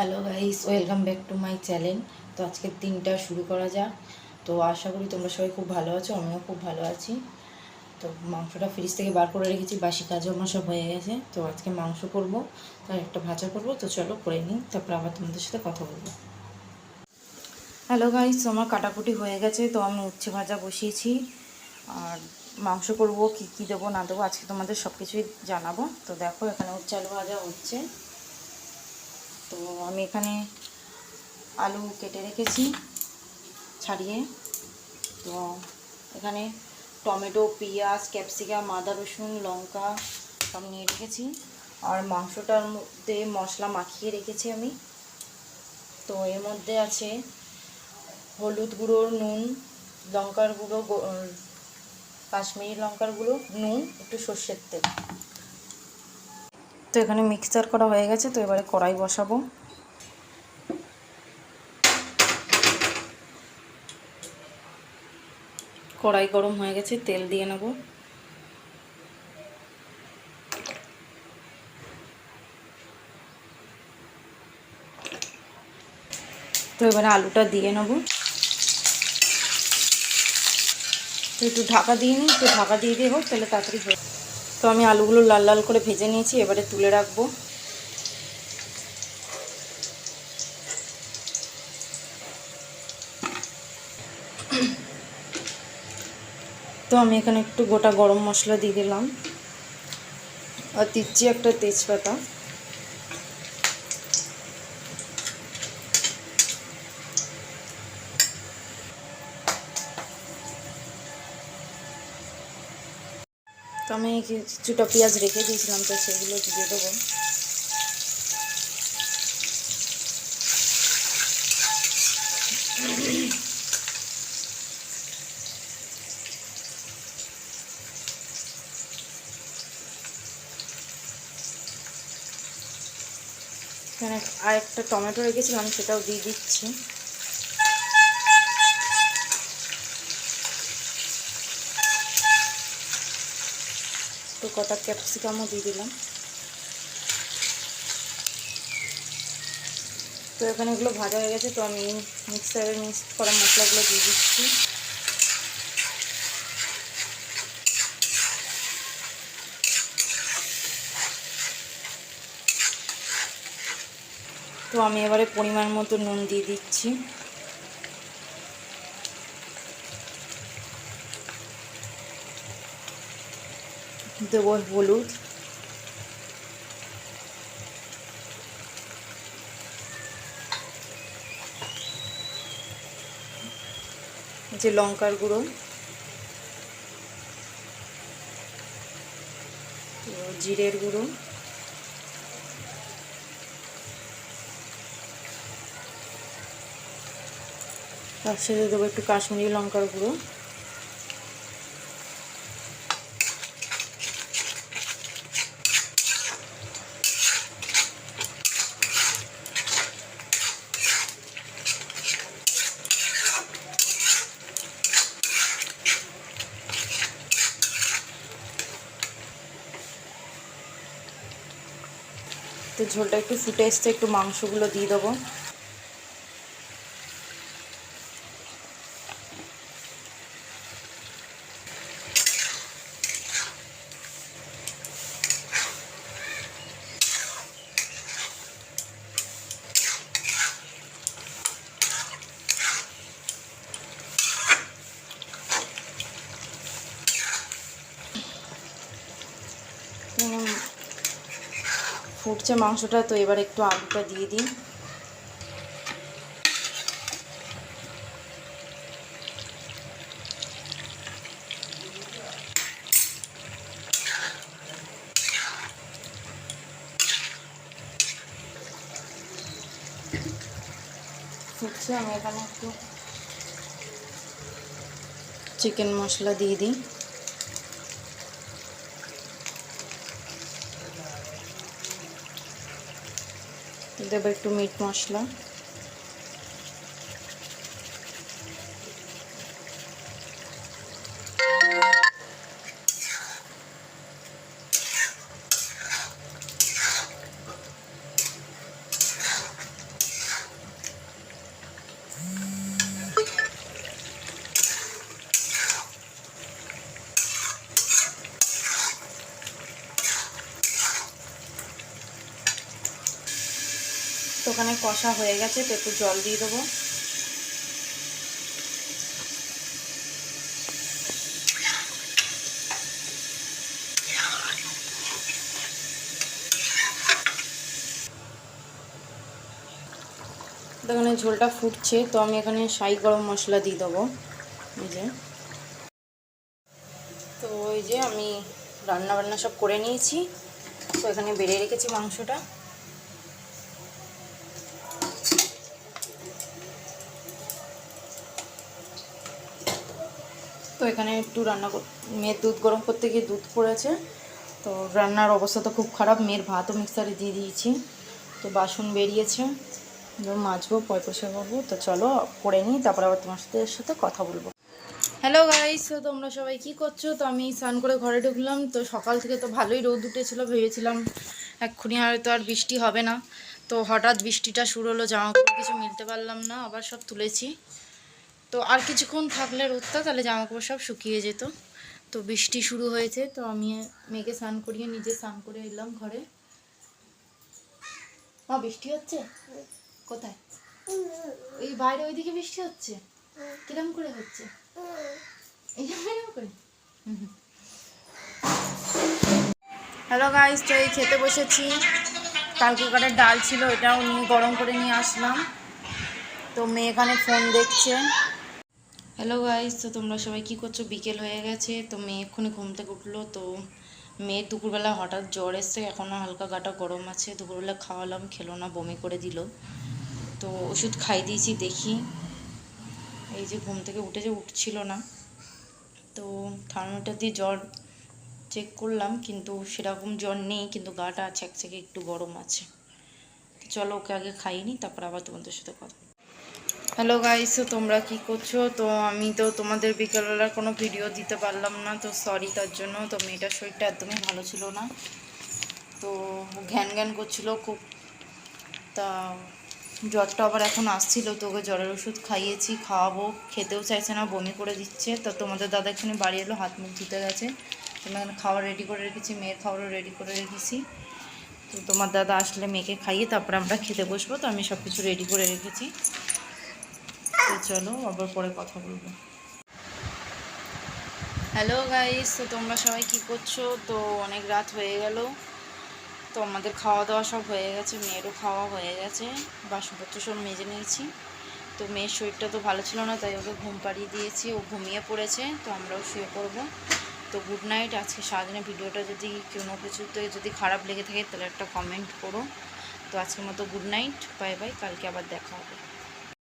Hello guys welcome back to my channel তো আজকের দিনটা শুরু করা যাক। তো আশা করি তোমরা সবাই খুব ভালো আছো, আমিও খুব ভালো আছি। তো মাংসটা ফ্রিজ থেকে বার করে রেখেছি, বাসি কাজও আমার সব হয়ে গেছে। তো আজকে মাংস করব তার একটা ভাজা করব। তো চলো করে নিই, তারপর আবার তোমাদের সাথে কথা বলব। হ্যালো গাইস আমার কাটাকুটি হয়ে গেছে, তো আমি উচ্ছে ভাজা বসিয়েছি। আর মাংস করব, কি কি দেবো না দেবো আজকে তোমাদের সব কিছুই জানাব। তো দেখো এখানে উচ্ছে আলু ভাজা হচ্ছে। তো আমি এখানে আলু কেটে রেখেছি ছাড়িয়ে। তো এখানে টমেটো, পেঁয়াজ, ক্যাপসিকাম, আদা, রসুন, লঙ্কা সব নিয়ে রেখেছি। আর মাংসটার মধ্যে মশলা মাখিয়ে রেখেছি আমি। তো এর মধ্যে আছে হলুদ গুঁড়ো, নুন, লঙ্কার গুঁড়ো কাশ্মীরি লঙ্কার গুঁড়ো, নুন, একটু সর্ষের তেল। এখানে মিক্সচার করা হয়ে গেছে, তো এবারে কড়াই বসাবো। কড়াই গরম হয়ে গেছে, তেল দিয়ে নেব। তো এবারে আলুটা দিয়ে নেব। তো একটু ঢাকা দিয়ে নিই, একটু ঢাকা দিয়ে দিয়ে হোক, তাহলে তাড়াতাড়ি হয়ে তো আমি আলুগুলো লাল লাল করে ভেজে নিয়েছি, এবারে তুলে রাখব। তো আমি এখানে একটু গোটা গরম মশলা দিয়ে দিলাম। আর দিচ্ছি একটা তেজপাতা। তো আমি কিছুটা পেঁয়াজ রেখে দিয়েছিলাম, তো সেগুলো দিয়ে দেবো। এখানে আরেকটা টমেটো রেখেছিলাম, সেটাও দিয়ে দিচ্ছি। কটা ক্যাপসিকামও দিয়ে দিলাম। তো এখানে এগুলো ভাজা হয়ে গেছে, তো আমি মিক্সারে মিক্স করা মশলাগুলো দিয়ে দিচ্ছি। তো আমি এবারে পরিমাণ মতো নুন দিয়ে দিচ্ছি। দেবো হলুদ যে লঙ্কার গুঁড়ো। জিরের গুঁড়ো। তার সাথে দেবো একটু কাশ্মীরি লঙ্কার গুঁড়ো। তো ঝোলটা একটু ফুটে এসছে একটু মাংসগুলো দিয়ে দেবো। ফুটছে মাংসটা, তো এবার একটু আলুটা দিয়ে দিন ফুটছে, আমি এখানে একটু চিকেন মশলা দিয়ে দিই। দেবো একটু মিট মশলা। ওখানে কষা হয়ে গেছে, তো একটু জল দিয়ে দেবো। এখানে ঝোলটা ফুটছে, তো আমি এখানে সাই গরম মশলা দিয়ে দেবো। এই যে। তো ওই যে আমি রান্না বান্না সব করে নিয়েছি, তো এখানে বেড়ে রেখেছি মাংসটা। তো এখানে একটু রান্না মেয়ের দুধ গরম করতে গিয়ে দুধ পড়েছে। তো রান্নার অবস্থা তো খুব খারাপ। মেয়ের ভাতও মিক্সারে দিয়ে দিয়েছি। তো বাসন বেরিয়েছে। মাজবো, পয় পয়সা করব। তো চলো, করে নিই। তারপর আবার তোমার সাথে সাথে কথা বলব। হ্যালো গাইস তো তোমরা সবাই কি করছ? তো আমি স্নান করে ঘরে ঢুকলাম। তো সকাল থেকে তো ভালোই রোদ উঠেছিল ভেবেছিলাম এক্ষুনি হয়তো আর বৃষ্টি হবে না। তো হঠাৎ বৃষ্টিটা শুরু হলো জামা কিছু মিলতে পারলাম না। আবার সব তুলেছি। তো আর কিছুক্ষণ থাকলে রোদটা, তাহলে জামা কাপড় সব শুকিয়ে যেত। তো বৃষ্টি শুরু হয়েছে, তো আমি মেয়েকে স্নান করিয়ে নিজে স্নান করে এলাম ঘরে। মা, বৃষ্টি হচ্ছে? কোথায়? ওই বাইরে ওইদিকে বৃষ্টি হচ্ছে? কিরম করে হচ্ছে? হ্যালো গাইস, তো এই খেতে বসেছি। কালকে কাটার ডাল ছিল, ওটাও নিয়ে গরম করে নিয়ে আসলাম। তো মেয়ে এখানে ফোন দেখছে। হ্যালো গাইস তো তোমরা সবাই কি করছ? বিকেল হয়ে গেছে। তো মেয়ে এক্ষুনি ঘুম থেকে উঠল। তো মেয়ের দুপুরবেলা হঠাৎ জ্বর এসছে। এখনও হালকা গাটা গরম আছে। দুপুরবেলা খাওয়ালাম, খেলো না, বমি করে দিল। তো ওষুধ খাই দিয়েছি, দেখি। এই যে ঘুম থেকে উঠেছে উঠছিল না। তো থার্মোমিটার দিয়ে জ্বর চেক করলাম, কিন্তু সেরকম জ্বর নেই, কিন্তু গাটা ছ্যাকছ্যাকে একটু গরম আছে। চলো, ওকে আগে খাইনি তারপর আবার তোমাদের সাথে কথা হ্যালো গাইস তোমরা কি করছ? তো আমি তো তোমাদের বিকেলবেলার কোনো ভিডিও দিতে পারলাম না, তো সরি তার জন্য। তো মেয়েটার শরীরটা একদমই ভালো ছিল না। তো ঘ্যান ঘ্যান করছিল খুব। তা জ্বরটা আবার এখন আসছিল, তো ওকে জ্বরের ওষুধ খাইয়েছি, খাওয়াবো। খেতেও চাইছে না, বমি করে দিচ্ছে। তো তোমাদের দাদা এখানে বাড়ি এলো, হাত মুখ ধুতে গেছে। আমি এখানে খাবার রেডি করে রেখেছি, মেয়ের খাওয়ারও রেডি করে রেখেছি। তো তোমার দাদা আসলে মেয়েকে খাইয়ে তারপরে আমরা খেতে বসবো। তো আমি সব কিছু রেডি করে রেখেছি। তো চলো, আবার পরে কথা বলব। হ্যালো গাইস তো তোমরা সবাই কি করছ? তো অনেক রাত হয়ে গেল। তো আমাদের খাওয়া দাওয়া সব হয়ে গেছে, মেয়েরও খাওয়া হয়ে গেছে, বাসনপত্র সব মেজে নিয়েছি। তো মেয়ের শরীরটা তো ভালো ছিল না, তাই ওকে ঘুম পাড়িয়ে দিয়েছি। ও ঘুমিয়ে পড়েছে, তো আমরাও শুয়ে পড়ব। তো গুড নাইট আজকে সারাদিনের ভিডিওটা যদি কোনো কিছুতে যদি খারাপ লেগে থাকে, তাহলে একটা কমেন্ট করো। তো আজকের মতো গুড নাইট বাই বাই কালকে আবার দেখা হবে।